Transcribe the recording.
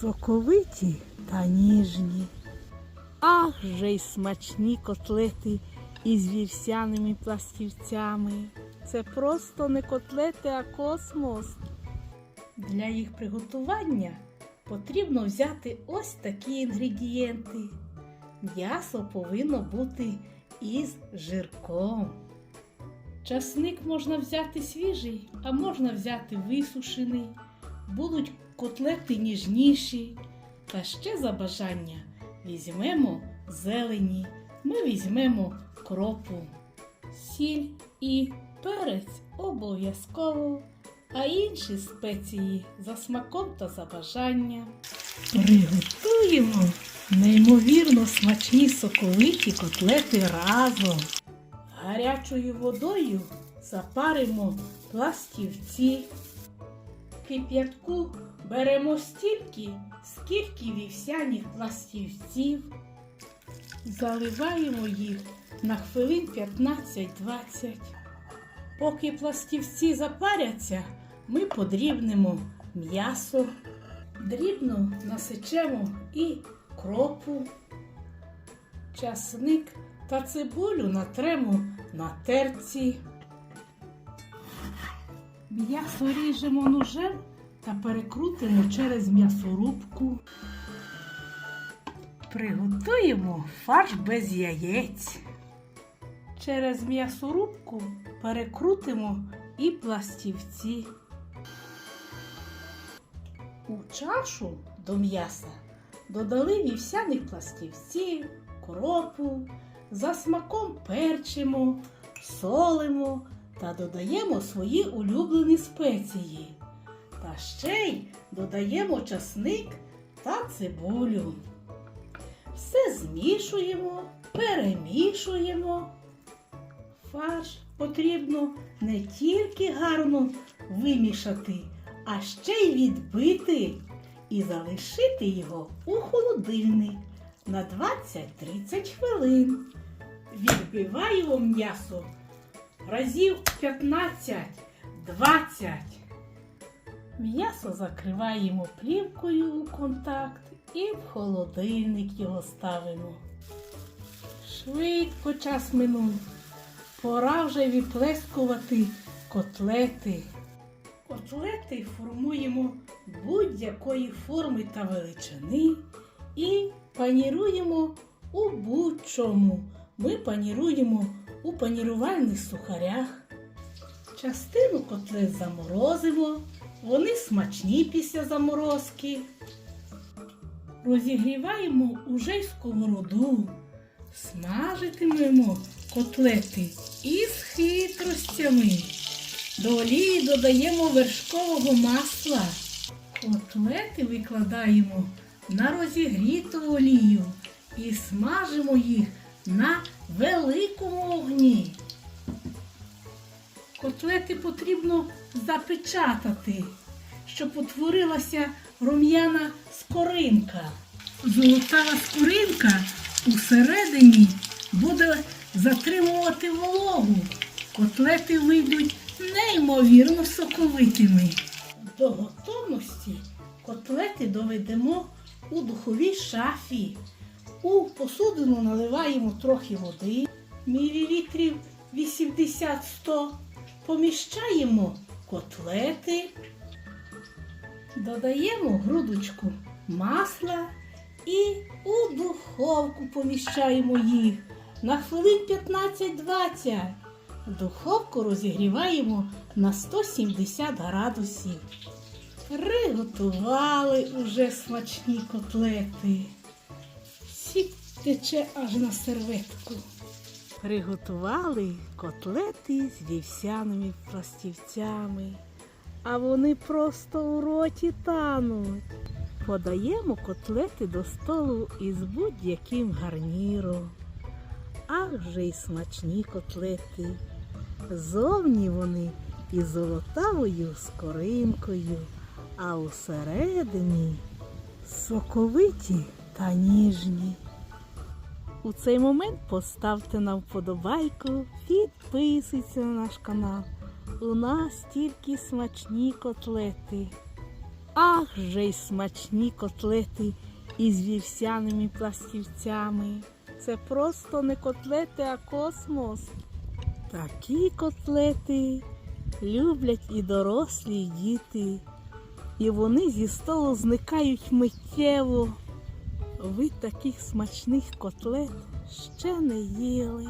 соковиті та ніжні. Ах же й смачні котлети із вівсяними пластівцями. Це просто не котлети, а космос. Для їх приготування потрібно взяти ось такі інгредієнти. М'ясо повинно бути із жирком. Часник можна взяти свіжий, а можна взяти висушений. Будуть котлети ніжніші. Та ще за бажання візьмемо зелені, ми візьмемо кропу, сіль і перець обов'язково, а інші спеції за смаком та за бажанням. Приготуємо неймовірно смачні соковиті котлети разом. Гарячою водою запаримо пластівці. Кип'ятку беремо стільки, скільки вівсяних пластівців. Заливаємо їх на хвилин 15-20. Поки пластівці запаряться, ми подрібнемо м'ясо, дрібно насичемо і кропу, часник та цибулю натремо на терці. М'ясо ріжемо ножем та перекрутимо через м'ясорубку. Приготуємо фарш без яєць. Через м'ясорубку перекрутимо і пластівці. У чашу до м'яса додали вівсяних пластівців, кропу, за смаком перчимо, солимо та додаємо свої улюблені спеції. Та ще й додаємо часник та цибулю. Все змішуємо, перемішуємо. Фарш потрібно не тільки гарно вимішати, а ще й відбити і залишити його у холодильник на 20-30 хвилин. Відбиваємо м'ясо разів 15-20. М'ясо закриваємо плівкою у контакт і в холодильник його ставимо. Швидко час минув. Пора вже відплескувати котлети. Котлети формуємо будь-якої форми та величини і паніруємо у будь-чому. Ми паніруємо у панірувальних сухарях. Частину котлет заморозимо, вони смачні після заморозки. Розігріваємо уже й сковороду. Смажитимемо котлети із хитростями. До олії додаємо вершкового масла. Котлети викладаємо на розігріту олію і смажимо їх на великому вогні. Котлети потрібно запечатати, щоб утворилася рум'яна скоринка. Золотава скоринка усередині буде затримувати вологу. Котлети вийдуть неймовірно соковитими. До готовності котлети доведемо у духовій шафі. У посудину наливаємо трохи води, мілілітрів 80-100. Поміщаємо котлети, додаємо грудочку масла і у духовку поміщаємо їх на хвилин 15-20. Духовку розігріваємо на 170 градусів. Приготували уже смачні котлети. Сік тече аж на серветку. Приготували котлети з вівсяними пластівцями, а вони просто у роті тануть. Подаємо котлети до столу із будь-яким гарніром. Ах же й смачні котлети. Зовні вони із золотавою скоринкою, а усередині соковиті та ніжні. У цей момент поставте на вподобайку, підписуйтесь на наш канал. У нас тільки смачні котлети. Ах же й смачні котлети із вівсяними пластівцями. Це просто не котлети, а космос. Такі котлети люблять і дорослі, і діти, і вони зі столу зникають миттєво. Ви таких смачних котлет ще не їли.